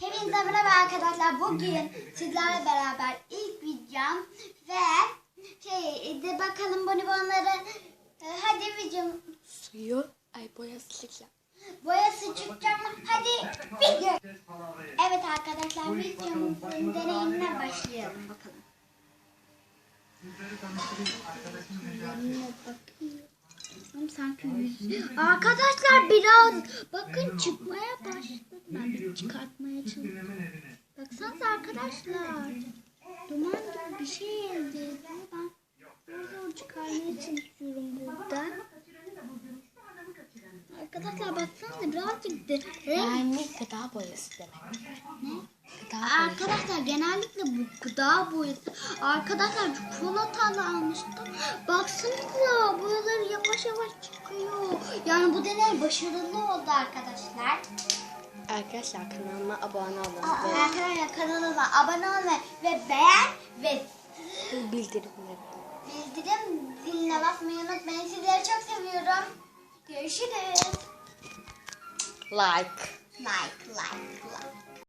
Hepinize merhaba arkadaşlar. Bugün sizlerle beraber ilk videom ve şey de bakalım bonibonları e, hadi videom Suyu ay boyası sıkacağım. boyası çıkacak mı? Hadi video. Evet arkadaşlar videomuzun deneyimine başlayalım bakalım. Sanki yüz... Arkadaşlar biraz bakın çıkmaya başladı. Çıkartmaya çalışıyorum. Baksanıza arkadaşlar. Duman gibi bir şey elde ediyor. Ben zor çıkarmaya çalışıyorum buradan. Arkadaşlar baksanıza birazcık de renk Yani gıda boyası demek. ne? Gıda boyası. Arkadaşlar genellikle bu gıda boyası. Arkadaşlar çikolatalı almıştım. Baksanıza boyaları yavaş yavaş çıkıyor. Yani bu deney başarılı oldu arkadaşlar. Arkadaşlar kanalıma abone olun Aa, ve Arkadaşlar kanalıma abone olmayı ve beğen ve bildirimleri. bildirim ziline basmayı unutmayın. Sizleri çok seviyorum. Görüşürüz. Like. Like, like, like.